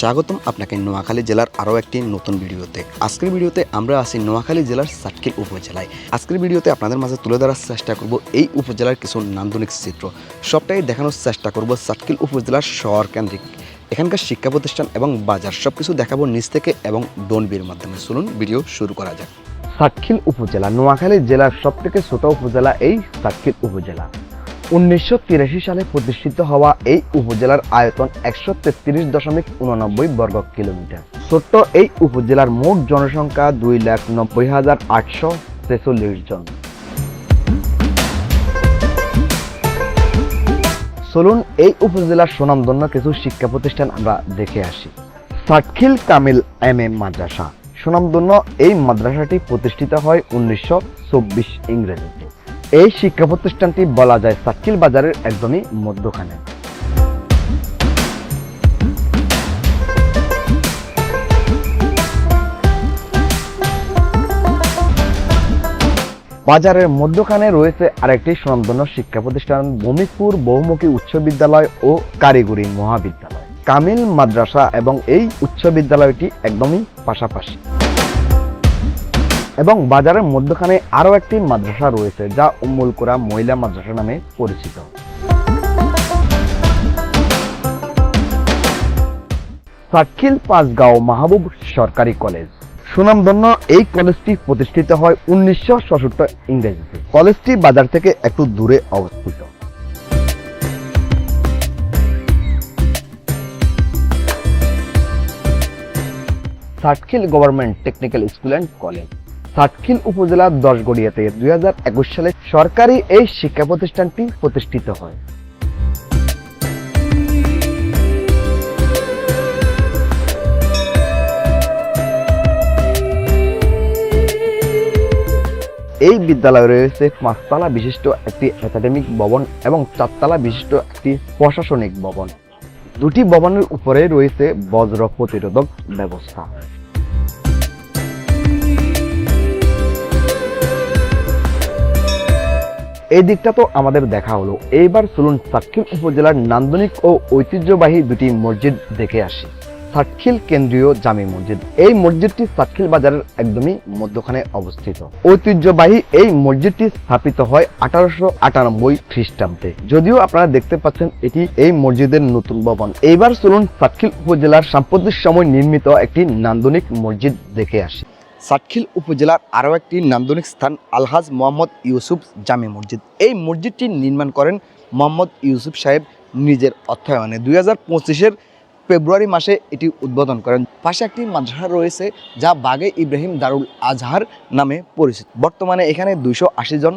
স্বাগতম আপনাকে নোয়াখালী জেলার আরও একটি নতুন ভিডিওতে। আজকের ভিডিওতে আমরা আছি নোয়াখালী জেলার সাটকিল উপজেলায়। আজকের ভিডিওতে আপনাদের মাঝে তুলে ধরার চেষ্টা করব এই উপজেলার কিছু নান্দনিক চিত্র। সবটাই দেখানোর চেষ্টা করব সাটকিল উপজেলার শহর কেন্দ্রিক। এখানকার শিক্ষা প্রতিষ্ঠান এবং বাজার সব কিছু দেখাবো নিচ থেকে এবং ডোনবির মাধ্যমে। চলুন ভিডিও শুরু করা যাক। সাতক্ষীল উপজেলা, নোয়াখালী জেলার সব থেকে ছোট উপজেলা এই সাতক্ষীল উপজেলা। উনিশশো তিরাশি সালে প্রতিষ্ঠিত হওয়া এই উপজেলার আয়তন একশো তেত্রিশ দশমিক উননব্বই বর্গ কিলোমিটার। ছোট্ট এই উপজেলার মোট জনসংখ্যা দুই লাখ নব্বই হাজার আটশো ছেচল্লিশ জন। চলুন এই উপজেলার সুনামধন্য কিছু শিক্ষা প্রতিষ্ঠান আমরা দেখে আসি। সাতক্ষীল কামিল এম এ মাদ্রাসা। সুনামধন্য এই মাদ্রাসাটি প্রতিষ্ঠিত হয় উনিশশো চব্বিশ ইংরেজিতে। এই শিক্ষা প্রতিষ্ঠানটি বলা যায় সাতক্ষীল বাজারের একদমই মধ্যখানে। বাজারের মধ্যখানে রয়েছে আরেকটি সুনামধন্য শিক্ষা প্রতিষ্ঠান ভূমিকপুর বহুমুখী উচ্চ বিদ্যালয় ও কারিগরি মহাবিদ্যালয়। কামিল মাদ্রাসা এবং এই উচ্চ বিদ্যালয়টি একদমই পাশাপাশি। এবং বাজারের মধ্যখানে আরও একটি মাদ্রাসা রয়েছে, যা উম্মুল কোরা মহিলা মাদ্রাসা নামে পরিচিত। সাতক্ষীল পাঁচগাঁও মাহবুব সরকারি কলেজ। সুনামধন্য এই কলেজটি প্রতিষ্ঠিত হয় উনিশশো সত্তর ইংরেজিতে। কলেজটি বাজার থেকে একটু দূরে অবস্থিত। Chatkhil government technical school and college. Chatkhil উপজেলার দশগড়িয়াতে দুই হাজার একুশ সালে সরকারি এই শিক্ষা প্রতিষ্ঠানটি প্রতিষ্ঠিত হয়। এই বিদ্যালয়ে রয়েছে পাঁচতলা বিশিষ্ট একটি একাডেমিক ভবন এবং চারতলা বিশিষ্ট একটি প্রশাসনিক ভবন। দুটি ভবনের উপরে রয়েছে বজ্র প্রতিরোধক ব্যবস্থা। এই দিকটা তো আমাদের দেখা হলো। এইবার চলুন সাতক্ষীল উপজেলার নান্দনিক ও ঐতিহ্যবাহী দুটি মসজিদ দেখে আসি। সাতক্ষীল কেন্দ্রীয় জামি মসজিদ। এই মসজিদটি সাতক্ষীল বাজারের একদমই মধ্যখানে অবস্থিত। ঐতিহ্যবাহী এই মসজিদটি স্থাপিত হয় আঠারোশো আটানব্বই খ্রিস্টাব্দে। যদিও আপনারা দেখতে পাচ্ছেন এটি এই মসজিদের নতুন ভবন। এইবার চলুন সাতক্ষীল উপজেলার সাম্প্রতিক সময় নির্মিত একটি নান্দনিক মসজিদ দেখে আসি। সাতক্ষীল উপজেলার আরও একটি নান্দনিক স্থান আলহাজ মোহাম্মদ ইউসুফ জামে মসজিদ। এই মসজিদটি নির্মাণ করেন মোহাম্মদ ইউসুফ সাহেব নিজের অর্থায়নে। দুই হাজার পঁচিশের ফেব্রুয়ারি মাসে এটি উদ্বোধন করেন। পাশে একটি মাদ্রাসা রয়েছে যা বাগে ইব্রাহিম দারুল আজহার নামে পরিচিত। বর্তমানে এখানে দুইশো আশি জন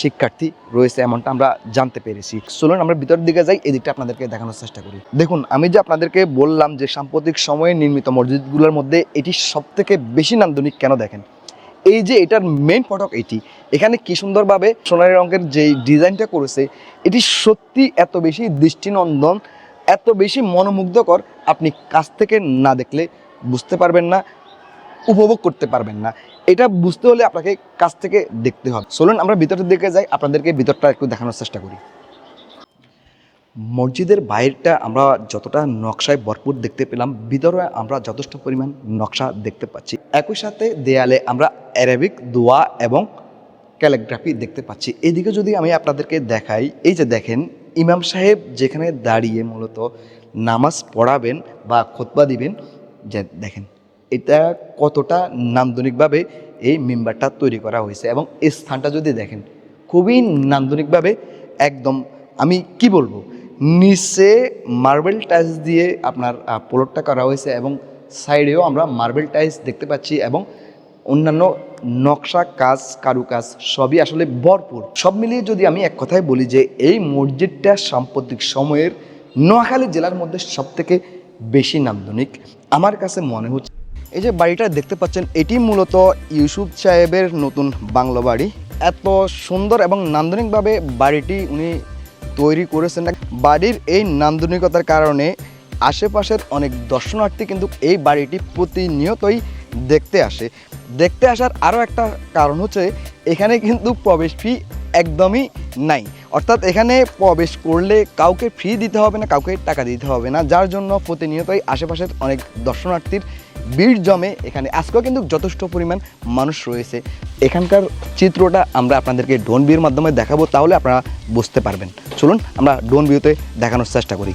শিক্ষার্থী রয়েছে এমনটা আমরা জানতে পেরেছি। চলুন আমরা ভিতরের দিকে যাই, এদিকটা আপনাদেরকে দেখানোর চেষ্টা করি। দেখুন, আমি যে আপনাদেরকে বললাম যে সাম্প্রতিক সময়ে নির্মিত মসজিদগুলোর মধ্যে এটি সব থেকে বেশি নান্দনিক কেন দেখেন? এই যে এটার মেন ফটক এটি, এখানে কি সুন্দরভাবে সোনালী রঙের যে ডিজাইনটা করেছে, এটি সত্যি এত বেশি দৃষ্টিনন্দন, এত বেশি মনোমুগ্ধকর, আপনি কাছ থেকে না দেখলে বুঝতে পারবেন না। উপভোগ করতে পারবেন না। এটা বুঝতে হলে আপনাকে কাছ থেকে দেখতে হবে। চলুন আমরা ভিতরের দিকে যাই, আপনাদেরকে ভিতরটা একটু দেখানোর চেষ্টা করি। মসজিদের বাইরটা আমরা যতটা নকশায় ভরপুর দেখতে পেলাম, ভিতরে আমরা যথেষ্ট পরিমাণ নকশা দেখতে পাচ্ছি। একই সাথে দেয়ালে আমরা অ্যারাবিক দোয়া এবং ক্যালিগ্রাফি দেখতে পাচ্ছি। এদিকে যদি আমি আপনাদেরকে দেখাই, এই যে দেখেন, ইমাম সাহেব যেখানে দাঁড়িয়ে মূলত নামাজ পড়াবেন বা খোতবা দিবেন, যে দেখেন এটা কতটা নান্দনিকভাবে এই মেম্বারটা তৈরি করা হয়েছে এবং এই স্থানটা যদি দেখেন, খুবই নান্দনিকভাবে একদম, আমি কি বলব, নিচে মার্বেল টাইলস দিয়ে আপনার প্লটটা করা হয়েছে এবং সাইডেও আমরা মার্বেল টাইলস দেখতে পাচ্ছি এবং অন্যান্য নকশা কাজ, কারুকাজ সবই আসলে ভরপুর। সব মিলিয়ে যদি আমি এক কথায় বলি যে এই মসজিদটা সাম্প্রতিক সময়ের নোয়াখালী জেলার মধ্যে সবথেকে বেশি নান্দনিক, আমার কাছে মনে হচ্ছে এই যে বাড়িটা দেখতে পাচ্ছেন, এটি মূলত ইউসুফ সাহেবের নতুন বাংলো বাড়ি। এত সুন্দর এবং নান্দনিকভাবে বাড়িটি উনি তৈরি করেছেন। বাড়ির এই নান্দনিকতার কারণে আশেপাশের অনেক দর্শনার্থী কিন্তু এই বাড়িটি প্রতিনিয়তই দেখতে আসে। দেখতে আসার আরও একটা কারণ হচ্ছে, এখানে কিন্তু প্রবেশ ফি একদমই নাই। অর্থাৎ এখানে প্রবেশ করলে কাউকে ফ্রি দিতে হবে না, কাউকে টাকা দিতে হবে না। যার জন্য প্রতিনিয়তই আশেপাশের অনেক দর্শনার্থীর ভিড় জমে এখানে। আজকেও কিন্তু যথেষ্ট পরিমাণ মানুষ রয়েছে। এখানকার চিত্রটা আমরা আপনাদেরকে ডোন ভিউর মাধ্যমে দেখাবো, তাহলে আপনারা বুঝতে পারবেন। চলুন, আমরা ডোন ভিউতে দেখানোর চেষ্টা করি।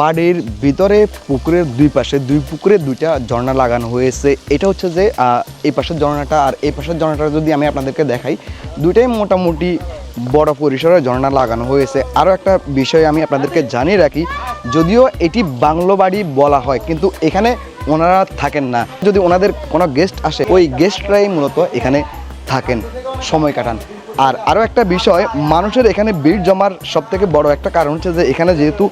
বাড়ির ভিতরে পুকুরের দুই পাশে, দুই পুকুরে দুইটা ঝর্ণা লাগানো হয়েছে। এটা হচ্ছে যে এই পাশের ঝর্ণাটা আর এই পাশের ঝর্ণাটা যদি আমি আপনাদেরকে দেখাই, দুইটাই মোটামুটি বড় পরিসরে ঝর্ণা লাগানো হয়েছে। আরও একটা বিষয় আমি আপনাদেরকে জানিয়ে রাখি, যদিও এটি বাংলো বাড়ি বলা হয়, কিন্তু এখানে ওনারা থাকেন না। যদি ওনাদের কোনো গেস্ট আসে, ওই গেস্টরাই মূলত এখানে থাকেন, সময় কাটান। আর আরও একটা বিষয়, মানুষের এখানে ভিড় জমার সব থেকে বড় একটা কারণ হচ্ছে যে এখানে যেহেতু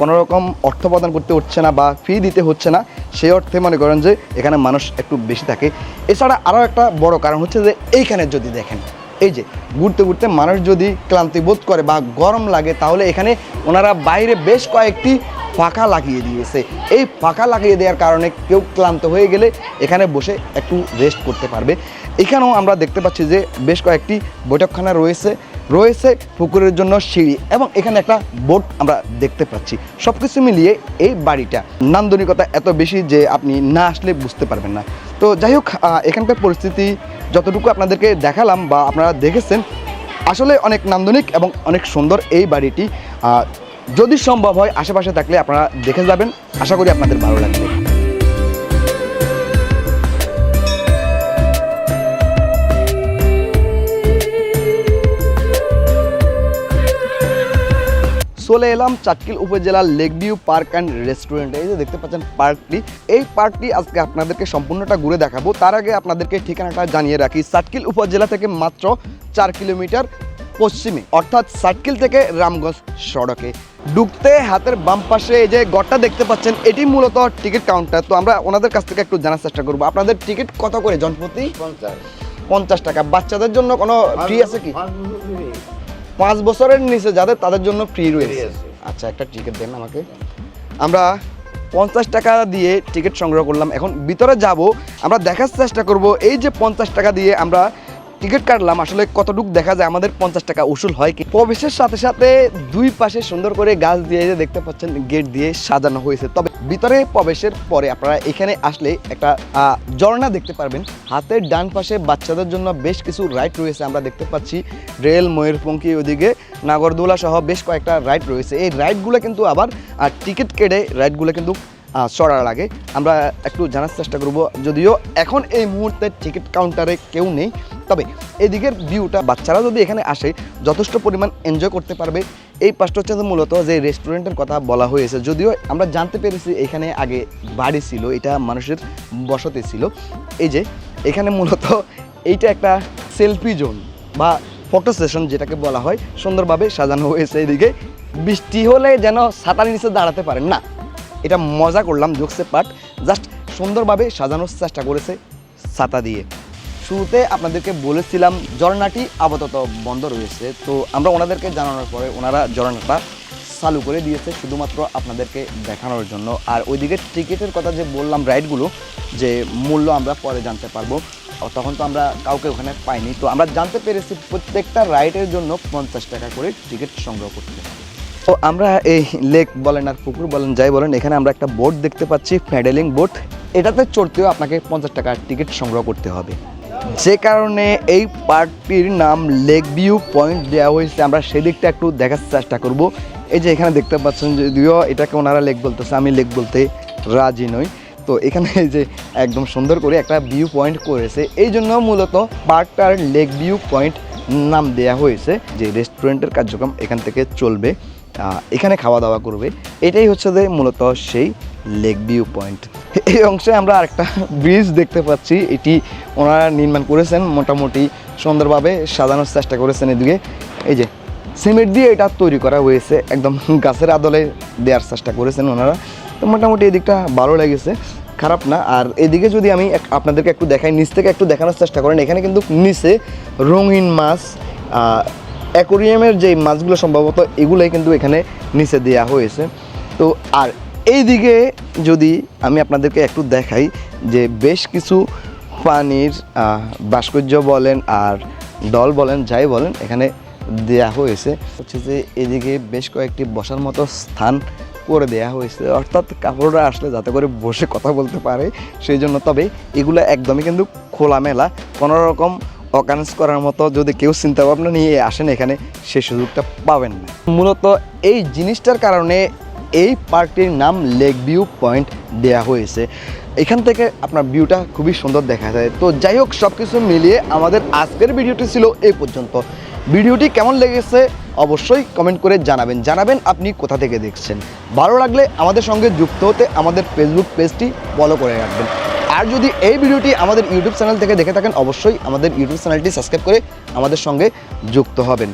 কোনো রকম অর্থ প্রদান করতে হচ্ছে না বা ফি দিতে হচ্ছে না সেই অর্থে মনে করেন যে এখানে মানুষ একটু বেশি থাকে। এছাড়া আরও একটা বড় কারণ হচ্ছে যে এইখানে যদি দেখেন, এই যে ঘুরতে ঘুরতে মানুষ যদি ক্লান্তি বোধ করে বা গরম লাগে, তাহলে এখানে ওনারা বাইরে বেশ কয়েকটি ফাঁকা লাগিয়ে দিয়েছে। এই ফাঁকা লাগিয়ে দেওয়ার কারণে কেউ ক্লান্ত হয়ে গেলে এখানে বসে একটু রেস্ট করতে পারবে। এখানেও আমরা দেখতে পাচ্ছি যে বেশ কয়েকটি বৈঠকখানা রয়েছে রয়েছে পুকুরের জন্য সিঁড়ি এবং এখানে একটা বোট আমরা দেখতে পাচ্ছি। সব কিছু মিলিয়ে এই বাড়িটা নান্দনিকতা এত বেশি যে আপনি না আসলে বুঝতে পারবেন না। তো যাই হোক এখানকার পরিস্থিতি যতটুকু আপনাদেরকে দেখালাম বা আপনারা দেখেছেন, আসলে অনেক নান্দনিক এবং অনেক সুন্দর এই বাড়িটি। যদি সম্ভব হয়, আশেপাশে থাকলে আপনারা দেখে যাবেন। আশা করি আপনাদের ভালো লাগবে। চলে এলাম চাটকিল উপজেলার lake view park and restaurant. এই যে দেখতে পাচ্ছেন পার্কটি এই পার্কটি আজকে আপনাদেরকে সম্পূর্ণটা ঘুরে দেখাবো। তার আগে আপনাদেরকে ঠিকানাটা জানিয়ে রাখি চাটকিল উপজেলা থেকে মাত্র চার কিলোমিটার পশ্চিমে অর্থাৎ সাটকিল থেকে রামগঞ্জ সড়কে। ঢুকতে হাতের বাম পাশে এই যে গড়টা দেখতে পাচ্ছেন এটি মূলত টিকিট কাউন্টার। তো আমরা ওনাদের কাছ থেকে একটু জানার চেষ্টা করব। আপনাদের টিকিট কত করে জনপ্রতি? পঞ্চাশ। টাকা। বাচ্চাদের জন্য কোনো ফ্রি আছে কি? পাঁচ বছরের নিচে যাদের তাদের জন্য ফ্রি রয়েছে। আচ্ছা একটা টিকিট দেন আমাকে। আমরা পঞ্চাশ টাকা দিয়ে টিকিট সংগ্রহ করলাম। এখন ভিতরে যাব আমরা দেখার চেষ্টা করব এই যে পঞ্চাশ টাকা দিয়ে আমরা টিকিট কাটলাম, আসলে কতটুকু দেখা যায় আমাদের পঞ্চাশ টাকা উসুল হয় কি? প্রবেশের সাথে সাথে দুই পাশে সুন্দর করে গাছ দিয়ে দেখতে পাচ্ছেন, গেট দিয়ে সাজানো হয়েছে। তবে ভিতরে প্রবেশের পরে আপনারা এখানে আসলে একটা ঝর্ণা দেখতে পারবেন। হাতের ডান পাশে বাচ্চাদের জন্য বেশ কিছু রাইড রয়েছে, আমরা দেখতে পাচ্ছি। রেল ময়ূরপঙ্খী ওদিকে, নাগরদোলা সহ বেশ কয়েকটা রাইড রয়েছে। এই রাইডগুলো কিন্তু আবার টিকিট কেটে রাইডগুলো কিন্তু চড়ার আগে আমরা একটু জানার চেষ্টা করব, যদিও এখন এই মুহূর্তে টিকিট কাউন্টারে কেউ নেই, তবে এদিকের ভিউটা, বাচ্চারা যদি এখানে আসে, যথেষ্ট পরিমাণ এনজয় করতে পারবে। এই পাশটা হচ্ছে মূলত যে রেস্টুরেন্টের কথা বলা হয়েছে, যদিও আমরা জানতে পেরেছি এখানে আগে বাড়ি ছিল, এটা মানুষের বসতি ছিল। এই যে, এখানে মূলত এইটা একটা সেলফি জোন বা ফটো সেশন যেটাকে বলা হয়, সুন্দরভাবে সাজানো হয়েছে এদিকে। বৃষ্টি হলে যেন ছাতার নিচে দাঁড়াতে পারেন। না এটা মজা করলাম জোকসে পার্ট। জাস্ট সুন্দরভাবে সাজানোর চেষ্টা করেছে ছাতা দিয়ে। শুরুতে আপনাদেরকে বলেছিলাম, ঝর্ণাটি আপাতত বন্ধ রয়েছে। তো আমরা ওনাদেরকে জানানোর পরে ওনারা ঝর্ণাটা চালু করে দিয়েছে শুধুমাত্র আপনাদেরকে দেখানোর জন্য। আর ওইদিকে টিকিটের কথা যে বললাম রাইডগুলো, যে মূল্য আমরা পরে জানতে পারব। তখন তো আমরা কাউকে ওখানে পাইনি। তো আমরা জানতে পেরেছি প্রত্যেকটা রাইডের জন্য পঞ্চাশ টাকা করে টিকিট সংগ্রহ করতে। তো আমরা এই লেক বলেন আর পুকুর বলেন, যাই বলেন, এখানে আমরা একটা বোট দেখতে পাচ্ছি প্যাডেলিং বোট এটাতে চড়তেও আপনাকে পঞ্চাশ টাকার টিকিট সংগ্রহ করতে হবে। যে কারণে এই পার্কটির নাম লেক ভিউ পয়েন্ট দেওয়া হয়েছে। আমরা সেদিকটা একটু দেখার চেষ্টা করব। এই যে এখানে দেখতে পাচ্ছেন, যদিও এটাকে ওনারা লেক বলতেছে, আমি লেক বলতে রাজি নই। তো এখানে এই যে একদম সুন্দর করে একটা ভিউ পয়েন্ট করেছে। এই জন্য মূলত পার্কটার লেক ভিউ পয়েন্ট নাম দেয়া হয়েছে, যে রেস্টুরেন্টের কার্যক্রম এখান থেকে চলবে। এখানে খাওয়া দাওয়া করবে। এটাই হচ্ছে যে মূলত সেই লেক ভিউ পয়েন্ট। এই অংশে আমরা আরেকটা ব্রিজ দেখতে পাচ্ছি। এটি ওনারা নির্মাণ করেছেন, মোটামুটি সুন্দরভাবে সাজানোর চেষ্টা করেছেন এদিকে। এই যে, সিমেন্ট দিয়ে এটা তৈরি করা হয়েছে, একদম গাছের আদলে দেওয়ার চেষ্টা করেছেন ওনারা। তো মোটামুটি এদিকটা ভালো লেগেছে, খারাপ না। আর এদিকে যদি আমি আপনাদেরকে একটু দেখাই, নিচ থেকে একটু দেখানোর চেষ্টা করেন, এখানে কিন্তু নিচে রঙিন মাছ অ্যাকোরিয়ামের যে মাছগুলো সম্ভবত এগুলোই কিন্তু এখানে নিচে দেওয়া হয়েছে। তো আর এই দিকে যদি আমি আপনাদেরকে একটু দেখাই যে বেশ কিছু পানির ভাস্কর্য বলেন আর দল বলেন, যাই বলেন, এখানে দেয়া হয়েছে। হচ্ছে যে এদিকে বেশ কয়েকটি বসার মতো স্থান করে দেয়া হয়েছে। অর্থাৎ কাপড়রা আসলে যাতে করে বসে কথা বলতে পারে, সেই জন্য তবে এগুলো একদমই কিন্তু খোলামেলা। কোনো রকম অকারেন্স করার মতো যদি কেউ চিন্তা ভাবনা নিয়ে আসেন এখানে সেই সুযোগটা পাবেন না। মূলত এই জিনিসটার কারণে এই পার্কটির নাম লেক ভিউ পয়েন্ট দেয়া হয়েছে। এখান থেকে আপনার ভিউটা খুবই সুন্দর দেখা যায়। তো যাই হোক সব কিছু মিলিয়ে আমাদের আজকের ভিডিওটি ছিল এই পর্যন্ত। ভিডিওটি কেমন লেগেছে অবশ্যই কমেন্ট করে জানাবেন। জানাবেন আপনি কোথা থেকে দেখছেন। ভালো লাগলে আমাদের সঙ্গে যুক্ত হতে আমাদের ফেসবুক পেজটি ফলো করে রাখবেন। আর যদি এই ভিডিওটি আমাদের ইউটিউব চ্যানেল থেকে দেখে থাকেন, অবশ্যই আমাদের ইউটিউব চ্যানেলটি সাবস্ক্রাইব করে আমাদের সঙ্গে যুক্ত হবেন।